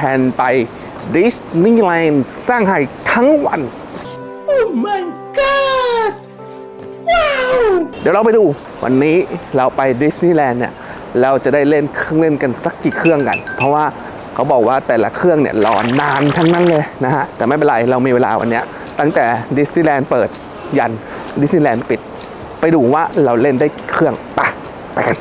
วันนี้ก็เป็นแผนไปดิสนีย์แลนด์สร้างไห้ทั้งวันเดี๋ยวเราไปดู วันนี้เราไปดิสนีย์แลนด์เนี่ย เราจะได้เล่นเครื่องเล่นกันสักกี่เครื่องกัน เพราะว่าเขาบอกว่าแต่ละเครื่องเนี่ยรอนานทั้งนั้นเลยนะฮะ แต่ไม่เป็นไร เรามีเวลาวันเนี้ยตั้งแต่ดิสนีย์แลนด์เปิดยันดิสนีย์แลนด์ปิด ไปดูว่าเราเล่นได้กี่เครื่องไปไปกัน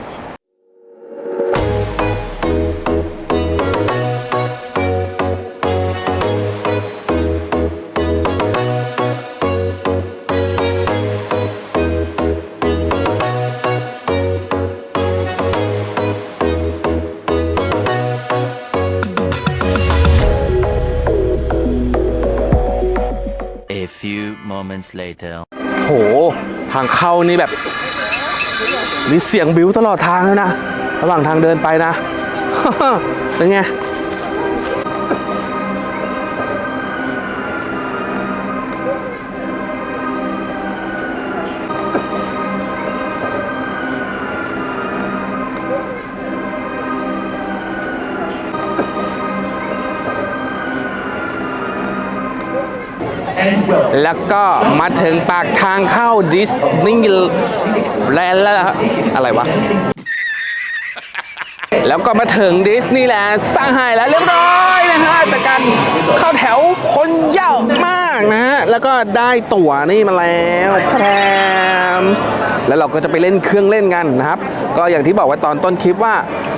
moments later. โห ทางเข้านี่แบบ มีเสียงบิวตลอดทางแล้วนะ ระหว่างทางเดินไปนะ เป็นไง แล้วก็มาถึงปากทางเข้าดิสนีย์แลนด์แล้วอะไรวะ แล้วก็มาถึงดิสนีย์แลนด์สร้างไหแล้วเรียบร้อยนะฮะแต่การเข้าแถวคนเยอะมากนะฮะ แล้วก็ได้ตั๋วนี่มาแล้วแพรมแล้วเราก็จะไปเล่นเครื่องเล่นกันนะครับ ก็อย่างที่บอกไว้ตอนต้นคลิปว่า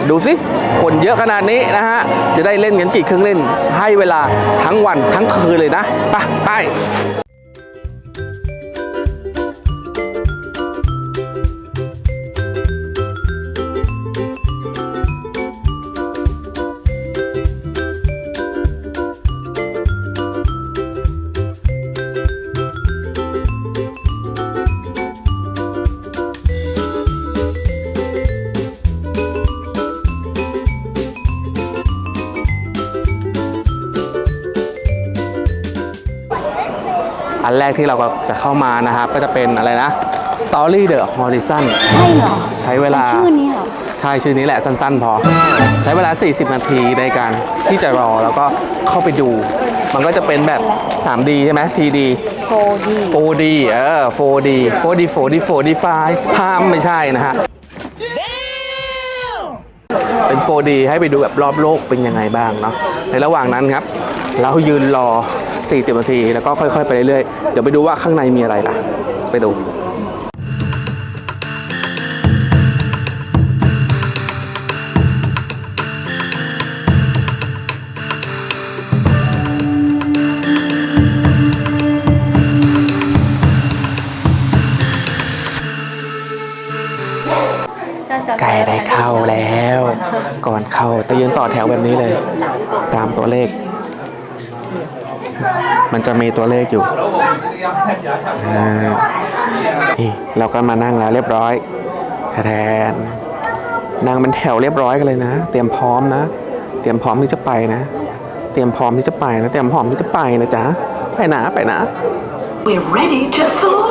ดูสิคนเยอะขนาดนี้นะฮะ จะได้เล่นกันกี่เครื่องเล่น ให้เวลาทั้งวันทั้งคืนเลยนะ ไปไป แรกที่เราก็จะเข้ามานะครับ ก็จะเป็นอะไรนะ Story the Horizon ใช่เหรอใช้เวลาชื่อนี้เหรอใช่ชื่อนี้แหละสั้นๆ พอ ใช้เวลา 40 นาทีในการที่จะรอแล้วก็เข้าไปดู มันก็จะเป็นแบบ 3D ใช่ไหม 3D โฟดี 4D เออ 4D 4D 4D 4D 5ห้ามไม่ใช่นะฮะเป็น 4D ให้ไปดูแบบรอบโลกเป็นยังไงบ้างเนาะในระหว่างนั้นครับ เรายืนรอ 40นาที แล้วก็ค่อยๆไปเรื่อยๆ เดี๋ยวไปดูว่าข้างในมีอะไรล่ะไปดูใกล้ได้เข้าแล้ว ก่อนเข้าต้องยืนต่อแถวแบบนี้เลย ตามตัวเลข มันจะมีตัวเลขอยู่นี่เราก็มานั่งแล้วเรียบร้อยแทนนั่งเป็นแถวเรียบร้อยกันเลยนะ เตรียมพร้อมนะ เตรียมพร้อมที่จะไปนะ เตรียมพร้อมที่จะไปนะ เตรียมพร้อมที่จะไปนะจ๊ะ ไปนะไปนะ We're ready to soar.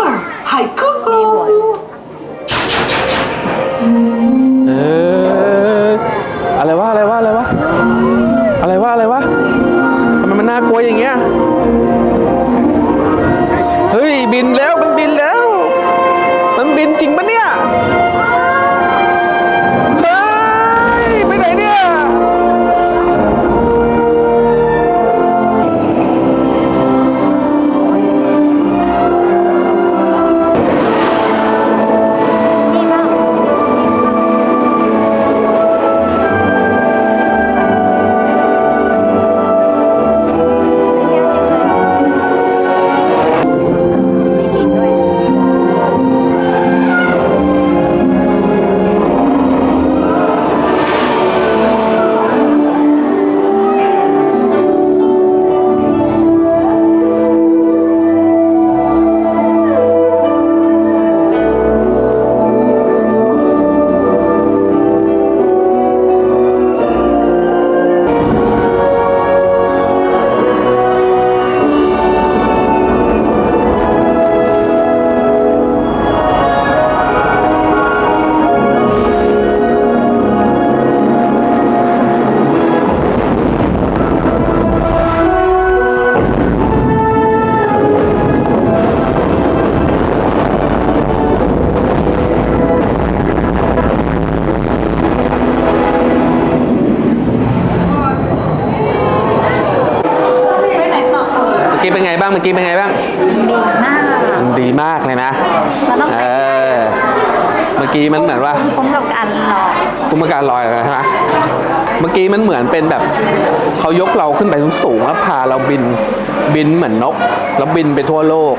เมื่อกี้เป็นไงบ้างดีมากมันดีมากเลยนะเราต้องเอไปอเมื่อกี้มันเหมือนว่า คุ้มกับการรอคุ้มกับการลอยใช่ไหมเมื่อกี้มันเหมือนเป็นแบบเขายกเราขึ้นไปสูงๆแล้วพาเราบินบินเหมือนนก แล้วบินไปทั่วโลก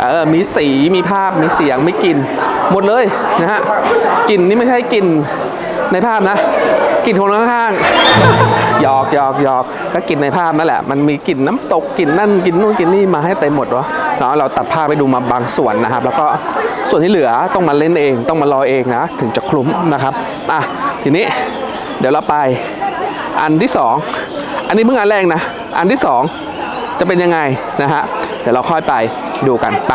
เออมีสีมีภาพมีเสียงมีกลิ่นหมดเลยนะฮะกลิ่นนี่ไม่ใช่กลิ่น ในภาพนะกลิ่นคนข้างๆหยอกหยอกหยอกก็กลิ่นในภาพนั่นแหละ มันมีกลิ่นน้ำตกกลิ่นนั่นกลิ่นนู่นกลิ่นนี่มาให้เต็มหมดวะเนาะเราตัดภาพไปดูมาบางส่วนนะครับ แล้วก็ส่วนที่เหลือต้องมาเล่นเองต้องมารอเองนะถึงจะคลุ้มนะครับอะทีนี้เดี๋ยวเราไปอันที่สองอันนี้เพิ่งอันแรกนะ อันที่สองจะเป็นยังไงนะฮะ เดี๋ยวเราค่อยไปดูกันไป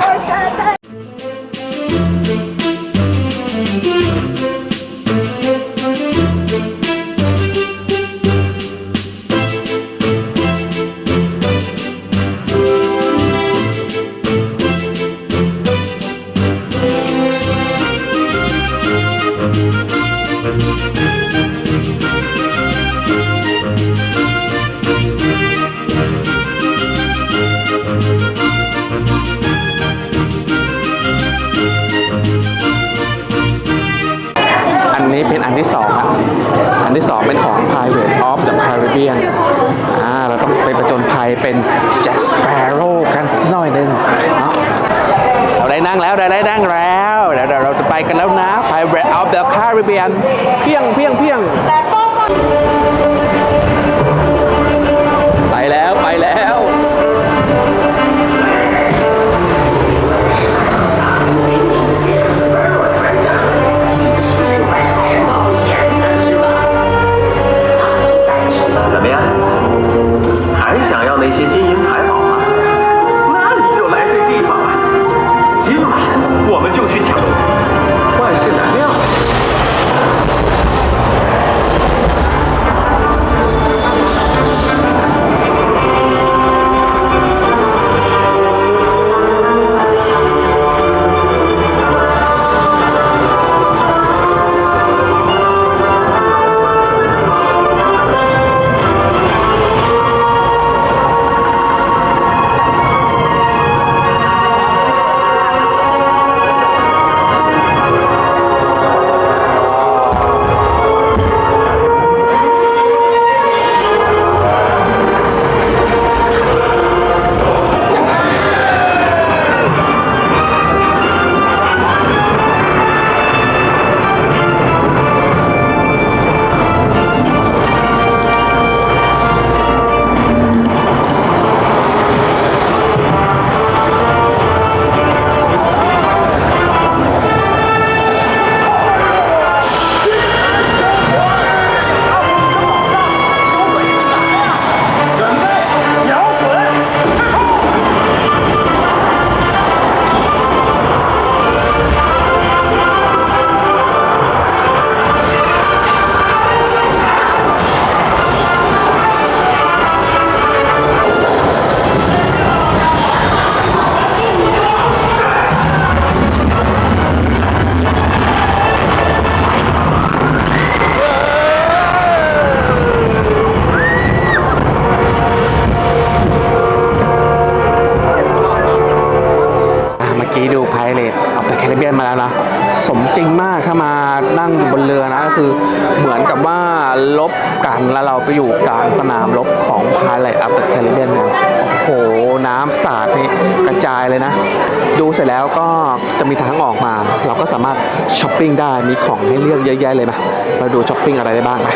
ปปิ้งได้มีของให้เลือกเยอะแยะเลยมาเราดูช้อปปิ้งอะไรได้บ้างนะ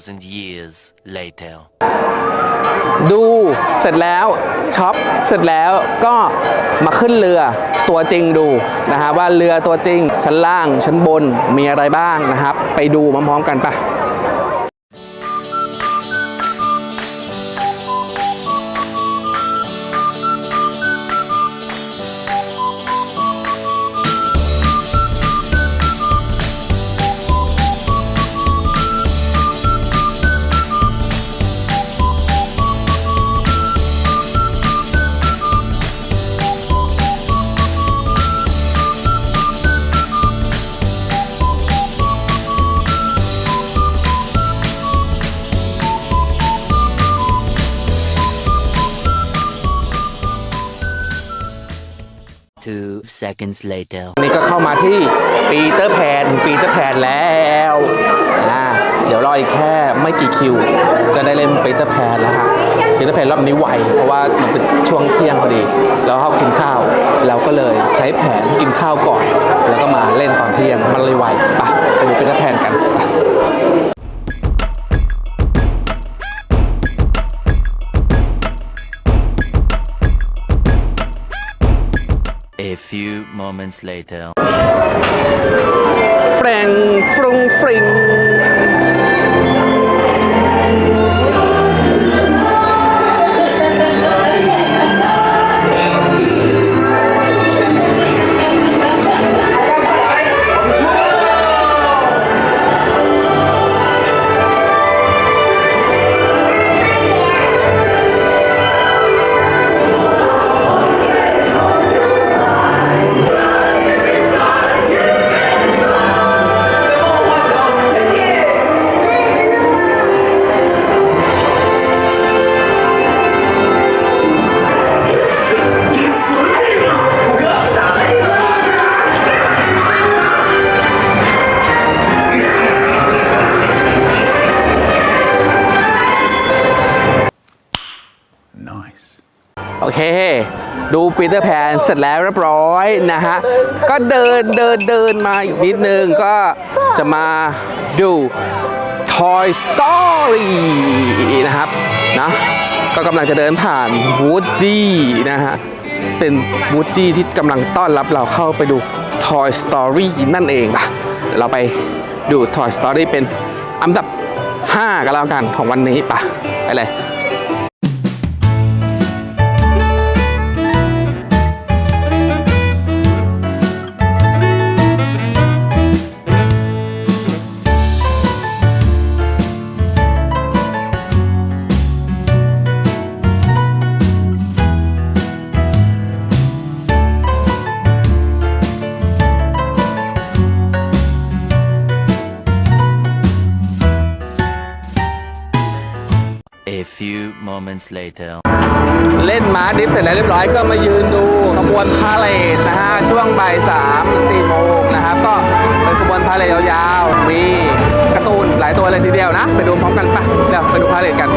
2,000 years later. ดูเสร็จแล้วช็อปเสร็จแล้วก็มาขึ้นเรือตัวจริงดูนะฮะว่าเรือตัวจริงชั้นล่างชั้นบนมีอะไรบ้างนะครับ ไปดูพร้อมๆกันปะ seconds later. นี่ก็เข้ามาที่ปีเตอร์แพนปีเตอร์แพนแล้วนะเดี๋ยวรออีกแค่ไม่กี่คิวก็ได้เล่นปีเตอร์แพนแล้วฮะปีเตอร์แพนรอบนี้ไวเพราะว่ามันเป็นช่วงเที่ยงพอดีแล้วเขากินข้าว เราก็เลยใช้แผนกินข้าวก่อน แล้วก็มาเล่นตอนเที่ยงมันเลยไวไปไปดูปีเตอร์แพนกัน moments later. แฟร ดูปีเตอร์แพนเสร็จแล้วเรียบร้อยนะฮะ ก็เดินเดินเดินมาอีกนิดนึงก็จะมาดู Toy Story นะครับนะก็กำลังจะเดินผ่าน Woody นะฮะ เป็น Woody ที่กำลังต้อนรับเราเข้าไปดู Toy Story นั่นเองป่ะเราไปดู Toy Story เป็นอันดับ 5 กันแล้วกันของวันนี้ป่ะไปเลย moments later. เล่นม้าดิฟเสร็จแล้วเรียบร้อยก็มายืนดูขบวนพาเลทนะฮะ ช่วงบ่ายสามถึงสี่โมงนะครับ ก็เป็นขบวนพาเลทยาวๆ มีการ์ตูนหลายตัวเลยทีเดียวนะ ไปดูพร้อมกันปะเดี๋ยวไปดูพาเลทกัน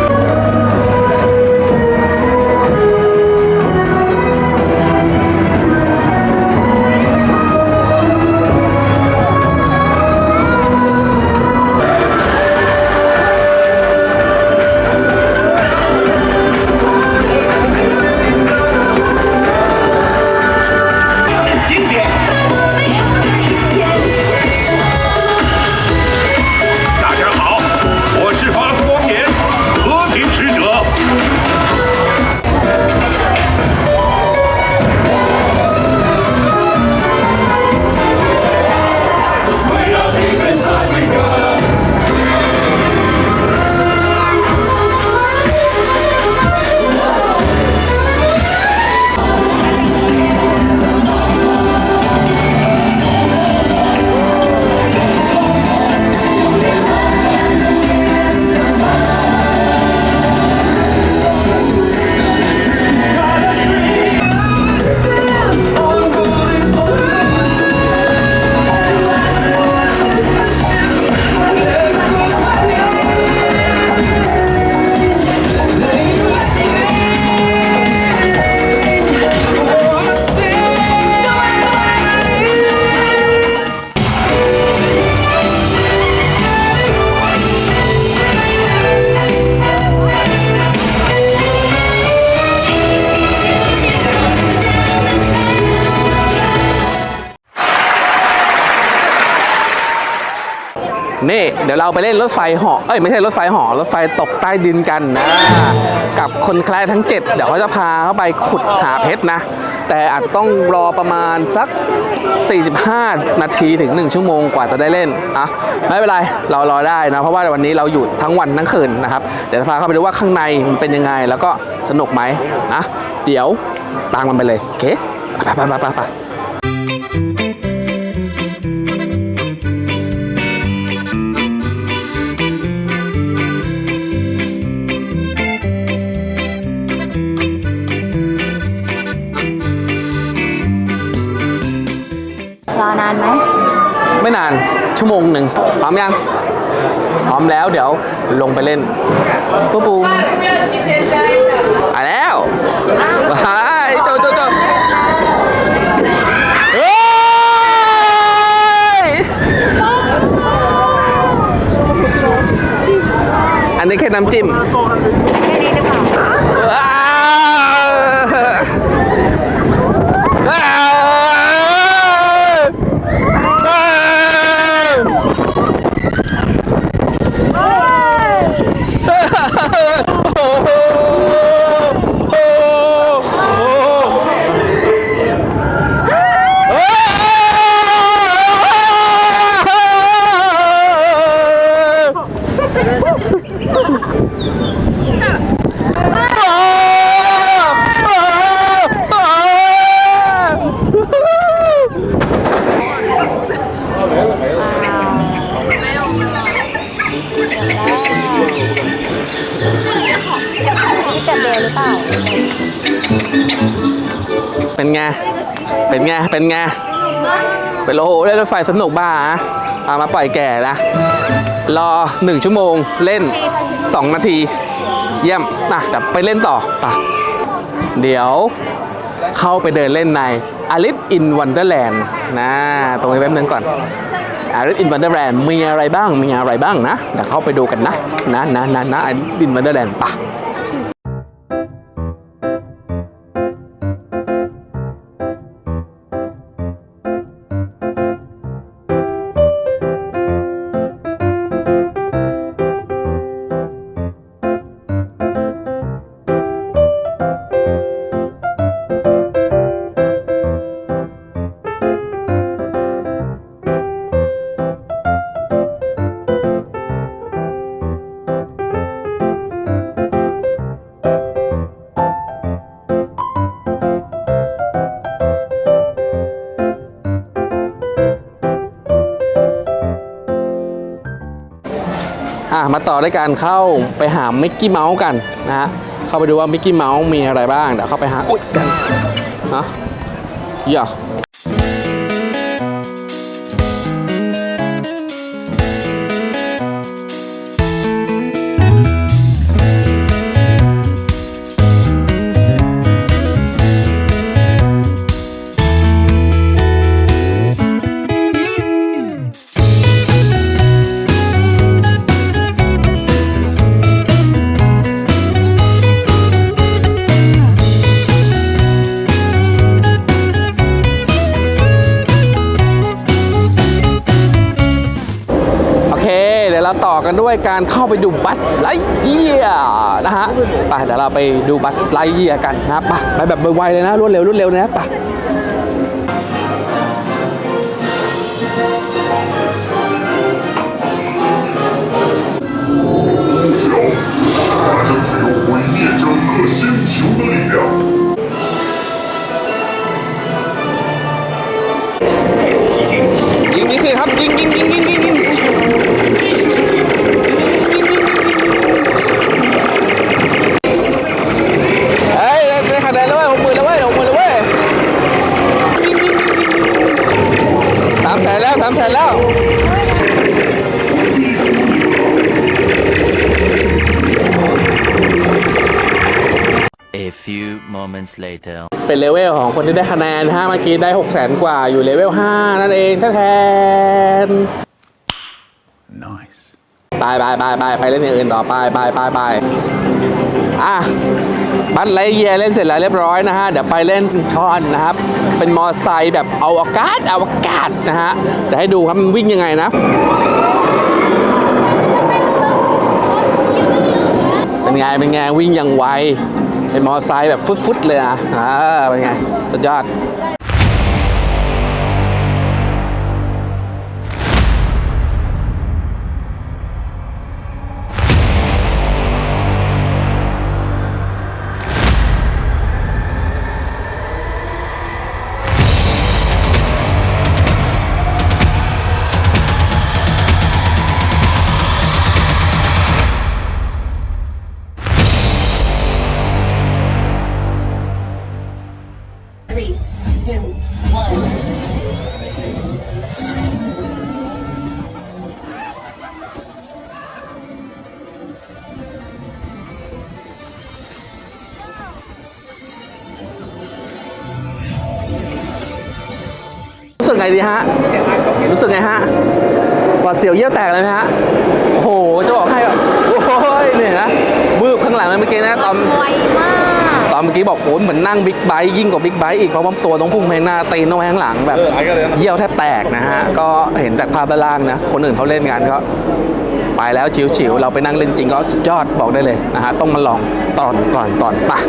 เราไปเล่นรถไฟเหาะเอ้ยไม่ใช่รถไฟเหาะรถไฟตกใต้ดินกันนะ กับคนแคร์ทั้ง 7 เดี๋ยวเขาจะพาเข้าไปขุดหาเพชรนะ แต่อาจจะต้องรอประมาณสัก 45 นาทีถึง 1 ชั่วโมงกว่าจะได้เล่นอะไม่เป็นไรเรารอได้นะ เพราะว่าวันนี้เราหยุดทั้งวันทั้งคืนนะครับเดี๋ยวจะพาเข้าไปดูว่าข้างในมันเป็นยังไงแล้วก็สนุกไหมนะเดี๋ยวตามมันไปเลยโอเคไปไปไปไป ชั่วโมงหนึ่งพร้อมยังพร้อมแล้วเดี๋ยวลงไปเล่นปุ๊บปุ๊บไปแล้วไปเจโจโจเฮ้ยอันนี้แค่น้ำจิ้ม ไงเป็นไปโอ้โหเล่นรถไฟสนุกบ้าอะเอามาปล่อยแก่ละรอหนึ่งชั่วโมงเล่น 2 นาที เยี่ยมนะเดี๋ยวไปเล่นต่อปะเดี๋ยวเข้าไปเดินเล่นใน Alice in Wonderland นด์นะตรงนี้แป๊บนึงก่อน Alice in Wonderland มีอะไรบ้างมีอะไรบ้างนะเดี๋ยวเข้าไปดูกันนะนะนะนะนะ Alice in Wonderland ปะอะ มาต่อด้วยการเข้าไปหามิกกี้เมาส์กันนะฮะเข้าไปดูว่ามิกกี้เมาส์มีอะไรบ้างเดี๋ยวเข้าไปหาอุ๊ยกันนะอย่า ต่อกันด้วยการเข้าไปดูบัสไลเยียนะฮะไปเดี๋ยวเราไปดูบัสไลเยียกันนะไปไปแบบไวๆเลยนะรวดเร็วรวดเร็วนะไปยิงยิสิครับยิงยิงยิงยิงยิง ได้คะแนนแล้วเว้ยหกหมื่นแล้วเว้ยหกหมื่นแล้วเว้ยสามแสนแล้วสามแสนแล้ว A few moments later. เป็นเลเวลของคนที่ได้คะแนนนะฮะเมื่อกี้ได้6 0 0 0 0กว่าอยู่เลเวล 5 นั่นเองแทน Nice. ไปไปไปไปไปเล่นอย่างอื่นต่อไปไปไปไปอะ บัตไลเยียเล่นเสร็จแล้วเรียบร้อยนะฮะ เดี๋ยวไปเล่นช่อนนะครับ เป็นมอไซค์แบบเอาอากาศเอาอากาศนะฮะเดี๋ยวให้ดูครับมันวิ่งยังไงนะ เป็นไง เป็นไง วิ่งอย่างไว เป็นมอไซค์แบบฟุดๆเลยนะอ่าเป็นไง สุดยอด ไงดีฮะ รู้สึกไงฮะหวาดเสียวเยี่ยวแตกเลยไหมฮะ โอ้โห จะบอกให้แบบโอ้ยเนี่ยนะวืบข้างหลังเมื่อกี้นะตอนไวมากตอนเมื่อกี้บอกโอ้ยเหมือนนั่งบิ๊กไบค์ยิ่งกว่าบิ๊กไบค์อีกเพราะว่าตัวต้องพุ่งไปข้างหน้าตีนต้องไปข้างหลังแบบเยี่ยวแทบแตกนะฮะ ก็เห็นจากภาพด้านล่างนะ คนอื่นเขาเล่นกันก็ไปแล้วชิวๆเราไปนั่งเล่นจริงก็สุดยอดบอกได้เลยนะฮะต้องมาลองตอนตอนตอนปะ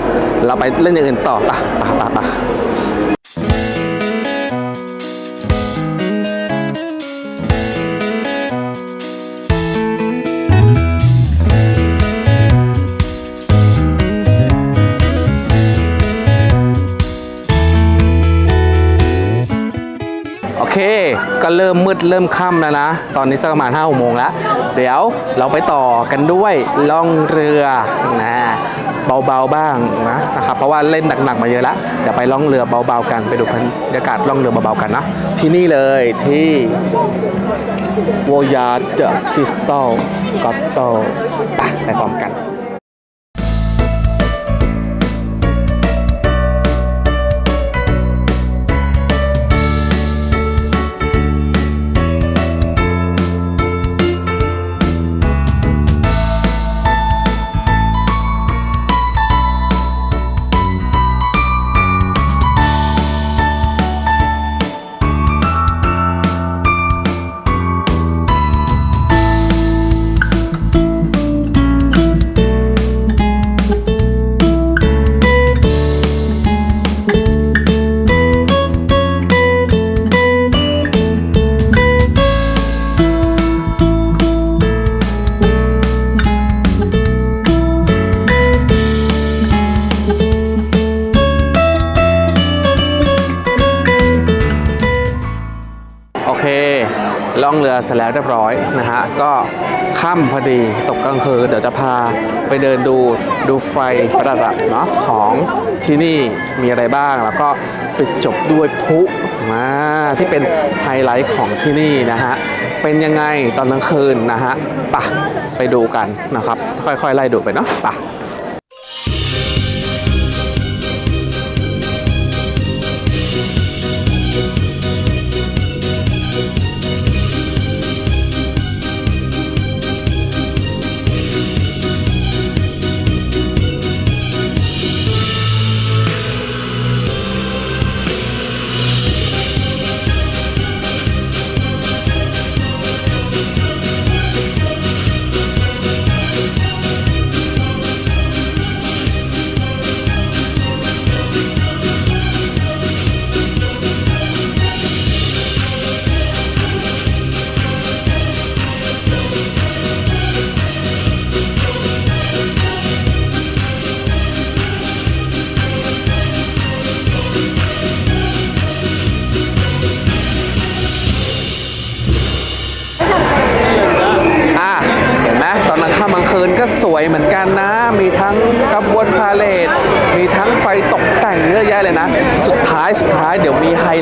เราไปเล่นอย่างอื่นต่อปะปะปะปะ ก็เริ่มมืดเริ่มค่ำแล้วนะ ตอนนี้สักประมาณ5้าโมงแล้ว เดี๋ยวเราไปต่อกันด้วยล่องเรือนะเบาๆบ้างนะนะครับเพราะว่าเล่นหนักๆมาเยอะแล้วเดี๋ยวไปล่องเรือเบาๆกันไปดูบรรยากาศล่องเรือเบาๆกันนะที่นี่เลยที่วอยาเดอะคริสตัลกอตโตไป ล่องเรือเสร็จแล้วเรียบร้อยนะฮะก็ค่ำพอดีตกกลางคืนเดี๋ยวจะพาไปเดินดูดูไฟประดับเนาะของที่นี่มีอะไรบ้างแล้วก็ปิดจบด้วยพุมาที่เป็นไฮไลท์ของที่นี่นะฮะเป็นยังไงตอนกลางคืนนะฮะปะไปดูกันนะครับ ค่อยๆ ไล่ดูไปเนาะป่ะ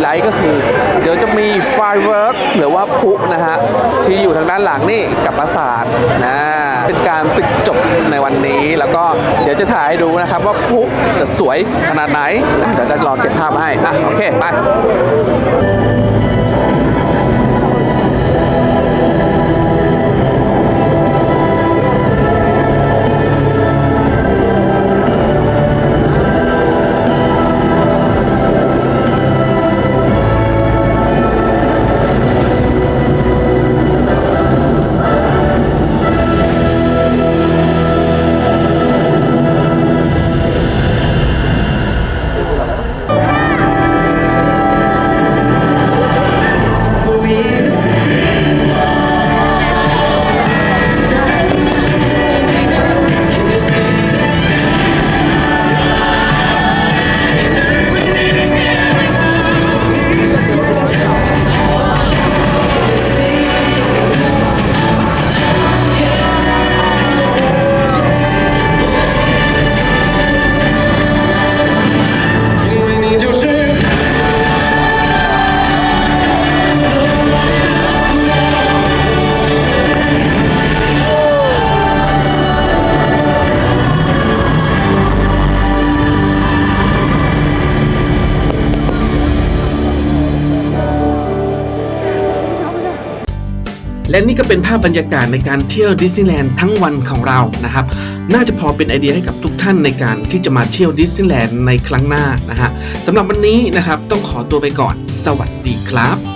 ไลท์ก็คือ เดี๋ยวจะมีไฟเวิร์กหรือว่าพุนะฮะ ที่อยู่ทางด้านหลังนี่กับปราสาทนะเป็นการปิดจบในวันนี้แล้วก็เดี๋ยวจะถ่ายให้ดูนะครับว่าพุจะสวยขนาดไหน เดี๋ยวจะรอเก็บภาพให้อะโอเค ไป และนี่ก็เป็นภาพบรรยากาศในการเที่ยวดิสนีย์แลนด์ทั้งวันของเรานะครับ น่าจะพอเป็นไอเดียให้กับทุกท่านในการที่จะมาเที่ยวดิสนีย์แลนด์ในครั้งหน้านะฮะสำหรับวันนี้นะครับต้องขอตัวไปก่อน สวัสดีครับ